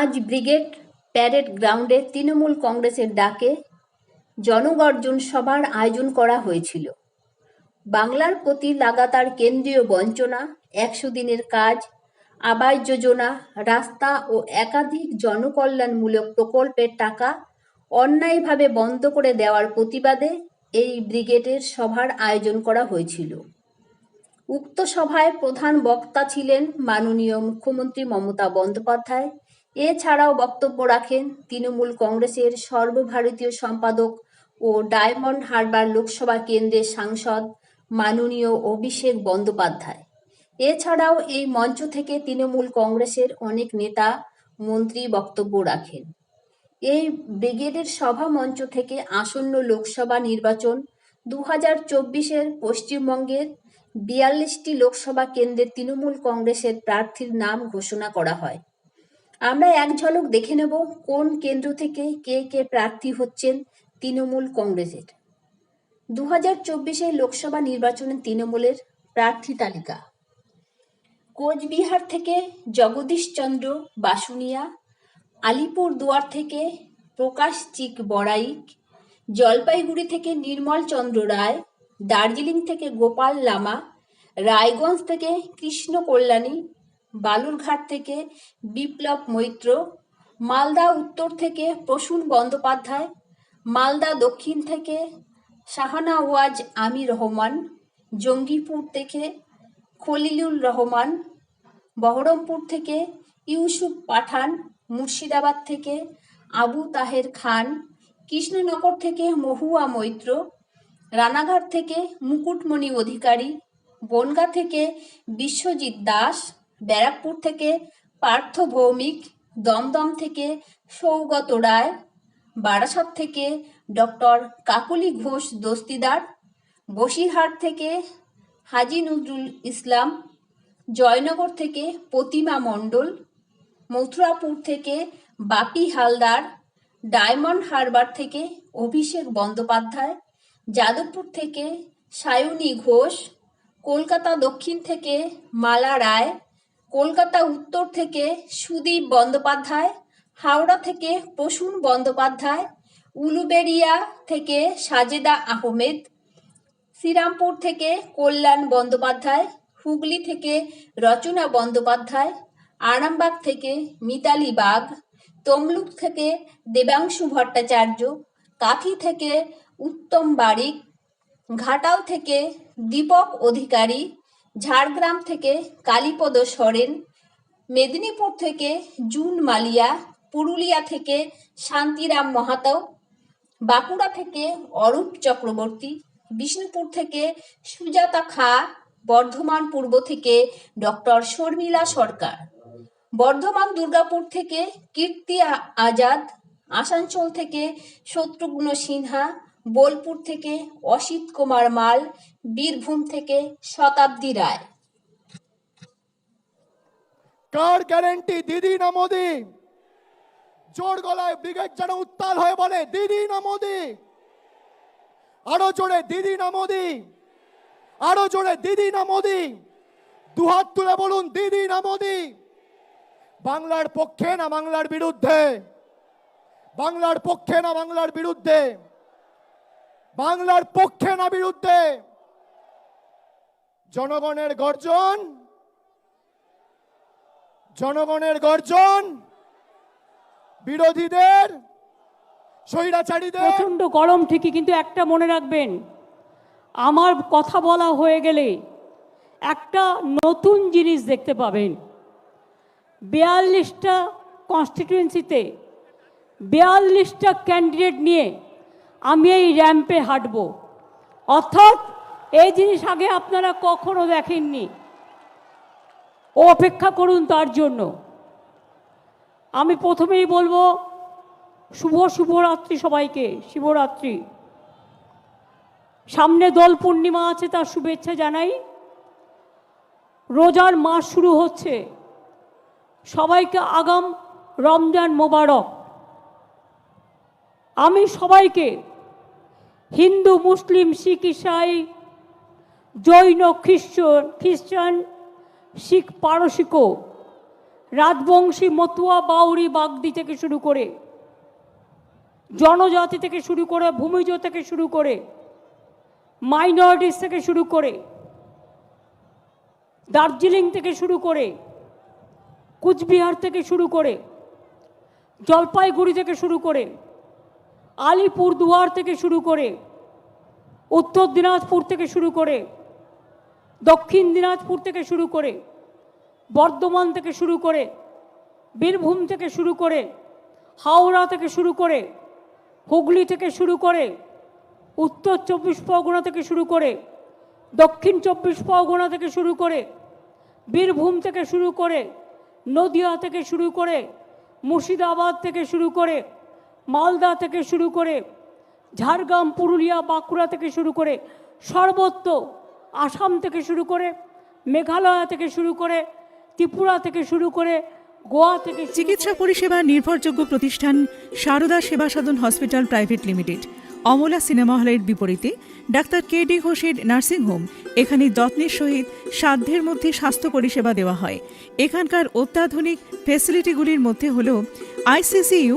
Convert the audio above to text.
আজ brigade parade গ্রাউন্ডে তৃণমূল কংগ্রেসের ডাকে জনগর্জন সভার আয়োজন করা হয়েছিল। বাংলার প্রতি লাগাতার কেন্দ্রীয় বঞ্চনা, একশো দিনের কাজ, আবাস যোজনা, রাস্তা ও একাধিক জনকল্যাণমূলক প্রকল্পের টাকা অন্যায়ভাবে বন্ধ করে দেওয়ার প্রতিবাদে এই ব্রিগেডের সভার আয়োজন করা হয়েছিল। উক্ত সভায় প্রধান বক্তা ছিলেন মাননীয় মুখ্যমন্ত্রী মমতা বন্দ্যোপাধ্যায় এছাড়াও বক্তব্য রাখেন তৃণমূল কংগ্রেসের সর্বভারতীয় সম্পাদক ও ডায়মন্ড হারবার লোকসভা কেন্দ্রের সাংসদ মাননীয় অভিষেক বন্দ্যোপাধ্যায়। এছাড়াও এই মঞ্চ থেকে তৃণমূল কংগ্রেসের অনেক নেতা, মন্ত্রী বক্তব্য রাখেন। এই ব্রিগেডের সভা মঞ্চ থেকে আসন্ন লোকসভা নির্বাচন দু হাজার চব্বিশের পশ্চিমবঙ্গের বিয়াল্লিশটি লোকসভা কেন্দ্রে তৃণমূল কংগ্রেসের প্রার্থীর নাম ঘোষণা করা হয়। আমরা এক ঝলক দেখে নেব কোন কেন্দ্র থেকে কে কে প্রার্থী হচ্ছেন তৃণমূল কংগ্রেসের। দু হাজার চব্বিশের লোকসভা নির্বাচনে তৃণমূলের প্রার্থী তালিকা। কোচবিহার থেকে জগদীশচন্দ্র বাসুনিয়া, আলিপুর দুয়ার থেকে প্রকাশ চিক বড়াইক, জলপাইগুড়ি থেকে নির্মল চন্দ্র রায়, দার্জিলিং থেকে গোপাল লামা, রায়গঞ্জ থেকে কৃষ্ণ কল্যাণী বালুরঘাট থেকে বিপ্লব মৈত্র, মালদা উত্তর থেকে প্রসূন বন্দ্যোপাধ্যায়, মালদা দক্ষিণ থেকে শাহানাওয়াজ আমি রহমান, জঙ্গিপুর থেকে খলিলুল রহমান, বহরমপুর থেকে ইউসুফ পাঠান, মুর্শিদাবাদ থেকে আবু তাহের খান, কৃষ্ণনগর থেকে মহুয়া মৈত্র, রানাঘাট থেকে মুকুটমণি অধিকারী, বনগা থেকে বিশ্বজিৎ দাস ব্যারাকপুর থেকে পার্থ ভৌমিক দমদম থেকে সৌগত রায়, বারাসাত থেকে ডক্টর কাকলি ঘোষ দস্তিদার, বসিরহাট থেকে হাজি নজরুল ইসলাম, জয়নগর থেকে প্রতিমা মণ্ডল, মথুরাপুর থেকে বাপি হালদার, ডায়মন্ড হারবার থেকে অভিষেক বন্দ্যোপাধ্যায়, যাদবপুর থেকে সায়নী ঘোষ, কলকাতা দক্ষিণ থেকে মালা রায় কলকাতা উত্তর থেকে সুদীপ বন্দ্যোপাধ্যায়, হাওড়া থেকে প্রসূন বন্দ্যোপাধ্যায়, উলুবেড়িয়া থেকে সাজেদা আহমেদ, শ্রীরামপুর থেকে কল্যাণ বন্দ্যোপাধ্যায়, হুগলি থেকে রচনা বন্দ্যোপাধ্যায়, আরামবাগ থেকে মিতালি বাগ, তমলুক থেকে দেবাংশু ভট্টাচার্য, কাঁথি থেকে উত্তম বারিক, ঘাটাল থেকে দীপক অধিকারী ঝাড়গ্রাম থেকে কালীপদ সরেন, মেদিনীপুর থেকে জুন মালিয়া, পুরুলিয়া থেকে শান্তিরাম মাহাতো, বাঁকুড়া থেকে অরূপ চক্রবর্তী, বিষ্ণুপুর থেকে সুজাতা খা, বর্ধমান পূর্ব থেকে ডক্টর শর্মিলা সরকার, বর্ধমান দুর্গাপুর থেকে কীর্তি আজাদ, আসানসোল থেকে শত্রুঘ্ন সিনহা বোলপুর থেকে অসিত কুমার মাল, বীরভূম থেকে শতাব্দী রায়। কার গ্যারেন্টি দিদি না মোদি? জোর গলায় ব্রিগেড যেন উত্তাল হয়ে বলে, দিদি না মোদি? আরও জোরে, দিদি না মোদি? আরও জোরে, দিদি না মোদি? দুহাত তুলে বলুন, দিদি না মোদি? বাংলার পক্ষে না বাংলার বিরুদ্ধে? বাংলার পক্ষে না বাংলার বিরুদ্ধে? বাংলার পক্ষে না বিরুদ্ধে। জনগণের গর্জন। জনগণের গর্জন। বিরোধীদের, স্বৈরাচারীদের। প্রচণ্ড গরম ঠিকই, কিন্তু একটা মনে রাখবেন, আমার কথা বলা হয়ে গেলে একটা নতুন জিনিস দেখতে পাবেন। বিয়াল্লিশটা কনস্টিটিউয়েন্সিতে বিয়াল্লিশটা ক্যান্ডিডেট নিয়ে আমি এই র্যাম্পে হাঁটব। অর্থাৎ এই জিনিস আগে আপনারা কখনো দেখেননি। ও অপেক্ষা করুন তার জন্য। আমি প্রথমেই বলব, শুভ শুভরাত্রি সবাইকে, শিবরাত্রি। সামনে দোল পূর্ণিমা আছে, তার শুভেচ্ছা জানাই। রোজার মাস শুরু হচ্ছে। সবাইকে আগাম রমজান মোবারক। আমি সবাইকে হিন্দু, মুসলিম, শিখ, ইসাই, জৈন খ্রিস্টান খ্রিস্টান, শিখ পারসিকও রাজবংশী, মতুয়া বাউরি বাগদি থেকে শুরু করে, জনজাতি থেকে শুরু করে, ভূমিজ থেকে শুরু করে, মাইনরিটিস থেকে শুরু করে, দার্জিলিং থেকে শুরু করে, কুচবিহার থেকে শুরু করে, জলপাইগুড়ি থেকে শুরু করে আলিপুরদুয়ার থেকে শুরু করে উত্তর দিনাজপুর থেকে শুরু করে দক্ষিণ দিনাজপুর থেকে শুরু করে বর্ধমান থেকে শুরু করে বীরভূম থেকে শুরু করে হাওড়া থেকে শুরু করে হুগলি থেকে শুরু করে উত্তর চব্বিশ পরগনা থেকে শুরু করে দক্ষিণ চব্বিশ পরগনা থেকে শুরু করে বীরভূম থেকে শুরু করে নদিয়া থেকে শুরু করে মুর্শিদাবাদ থেকে শুরু করে মালদা থেকে শুরু করে ঝাড়গ্রাম, পুরুলিয়া, বাঁকুড়া থেকে শুরু করে সর্বত্র আসাম থেকে শুরু করে মেঘালয় থেকে শুরু করে ত্রিপুরা থেকে শুরু করে গোয়া থেকে চিকিৎসা পরিষেবা নির্ভরযোগ্য প্রতিষ্ঠান Sarada Seva Sadan hospital private limited, Amala cinema হলের বিপরীতে ডাক্তার কে ডি ঘোষের নার্সিংহোম এখানে যত্নের সহিত সাধ্যের মধ্যে স্বাস্থ্য পরিষেবা দেওয়া হয়। এখানকার অত্যাধুনিক ফেসিলিটিগুলির মধ্যে হল ICCU